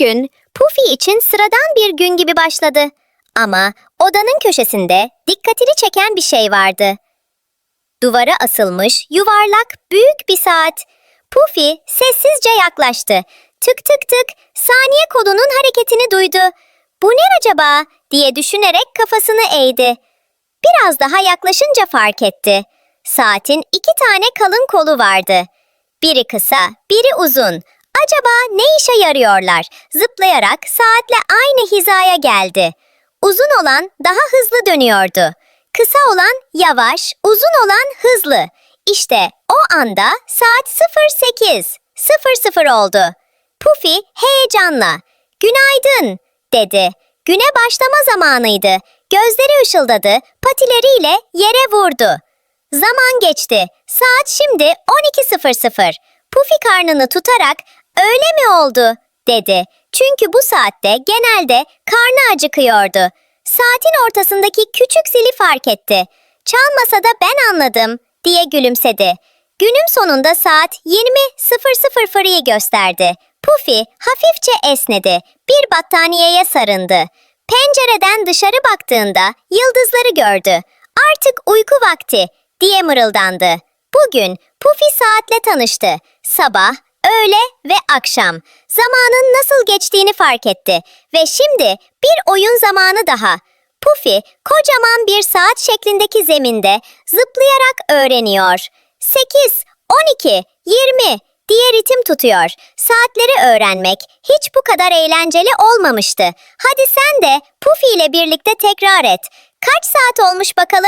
gün Puffy için sıradan bir gün gibi başladı. Ama odanın köşesinde dikkatini çeken bir şey vardı. Duvara asılmış yuvarlak büyük bir saat. Puffy sessizce yaklaştı. Tık tık tık saniye kolunun hareketini duydu. Bu ne acaba diye düşünerek kafasını eğdi. Biraz daha yaklaşınca fark etti. Saatin iki tane kalın kolu vardı. Biri kısa, biri uzun. Acaba ne işe yarıyorlar? Zıplayarak saatle aynı hizaya geldi. Uzun olan daha hızlı dönüyordu. Kısa olan yavaş, uzun olan hızlı. İşte o anda saat 08, 00 oldu. Puffy heyecanla, günaydın dedi. Güne başlama zamanıydı. Gözleri ışıldadı, patileriyle yere vurdu. Zaman geçti. Saat şimdi 12.00. Puffy karnını tutarak öyle mi oldu dedi. Çünkü bu saatte genelde karnı acıkıyordu. Saatin ortasındaki küçük zili fark etti. Çalmasa da ben anladım diye gülümsedi. Günün sonunda saat 20.00'yı gösterdi. Puffy hafifçe esnedi. Bir battaniyeye sarındı. Pencereden dışarı baktığında yıldızları gördü. Artık uyku vakti diye mırıldandı. Bugün Puffy saatle tanıştı. Sabah, öğle ve akşam. Zamanın nasıl geçtiğini fark etti. Ve şimdi bir oyun zamanı daha. Puffy kocaman bir saat şeklindeki zeminde zıplayarak öğreniyor. 8, 12, 20 diye ritim tutuyor. Saatleri öğrenmek hiç bu kadar eğlenceli olmamıştı. Hadi sen de Puffy ile birlikte tekrar et. Kaç saat olmuş bakalım?